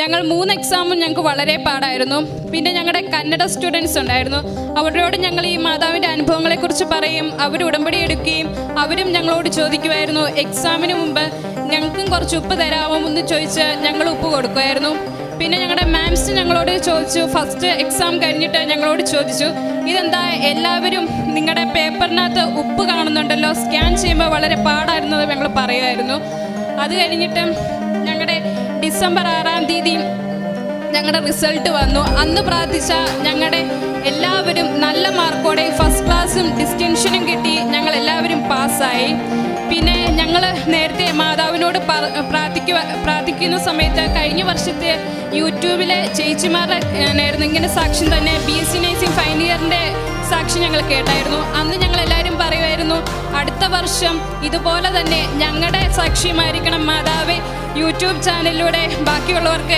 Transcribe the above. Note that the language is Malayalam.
ഞങ്ങൾ മൂന്ന് എക്സാമും ഞങ്ങൾക്ക് വളരെ പാടായിരുന്നു. പിന്നെ ഞങ്ങളുടെ കന്നഡ സ്റ്റുഡൻസ് ഉണ്ടായിരുന്നു. അവരോട് ഞങ്ങൾ ഈ മാതാവിന്റെ അനുഭവങ്ങളെക്കുറിച്ച് പറയും അവർ ഉടമ്പടി എടുക്കുകയും അവരും ഞങ്ങളോട് ചോദിക്കുമായിരുന്നു എക്സാമിന് മുമ്പ് ഞങ്ങൾക്കും കുറച്ച് ഉപ്പ് തരാമോ? എന്ന് ചോദിച്ച് ഞങ്ങൾ ഉപ്പ് കൊടുക്കുമായിരുന്നു. പിന്നെ ഞങ്ങളുടെ മാംസ് ഞങ്ങളോട് ചോദിച്ചു ഫസ്റ്റ് എക്സാം കഴിഞ്ഞിട്ട് ഞങ്ങളോട് ചോദിച്ചു ഇതെന്താ എല്ലാവരും നിങ്ങളുടെ പേപ്പറിനകത്ത് ഉപ്പ് കാണുന്നുണ്ടല്ലോ? സ്കാൻ ചെയ്യുമ്പോൾ വളരെ പാടായിരുന്നത് ഞങ്ങൾ പറയുമായിരുന്നു. അത് കഴിഞ്ഞിട്ട് ഞങ്ങളുടെ ഡിസംബർ ആറാം തീയതി ഞങ്ങളുടെ റിസൾട്ട് വന്നു. അന്ന് പ്രാർത്ഥിച്ച ഞങ്ങളുടെ എല്ലാവരും നല്ല മാർക്കോടെ ഫസ്റ്റ് ക്ലാസ്സും ഡിസ്റ്റിങ്ഷനും കിട്ടി. ഞങ്ങൾ എല്ലാവരും പാസ്സായി. പിന്നെ ഞങ്ങൾ നേരത്തെ മാതാവിനോട് പ്രാർത്ഥിക്കു പ്രാർത്ഥിക്കുന്ന സമയത്ത് കഴിഞ്ഞ വർഷത്തെ യൂട്യൂബിലെ ചേച്ചിമാരുടെ നേരുന്നു ഇങ്ങനെ സാക്ഷ്യം തന്നെ B S C nursing final ഇയറിന്റെ സാക്ഷ്യം ഞങ്ങൾ കേട്ടായിരുന്നു. അന്ന് ഞങ്ങൾ എല്ലാവരും പറയുമായിരുന്നു അടുത്ത വർഷം ഇതുപോലെ തന്നെ ഞങ്ങളുടെ സാക്ഷ്യമായിരിക്കണം മാതാവ്. യൂട്യൂബ് ചാനലിലൂടെ ബാക്കിയുള്ളവർക്ക്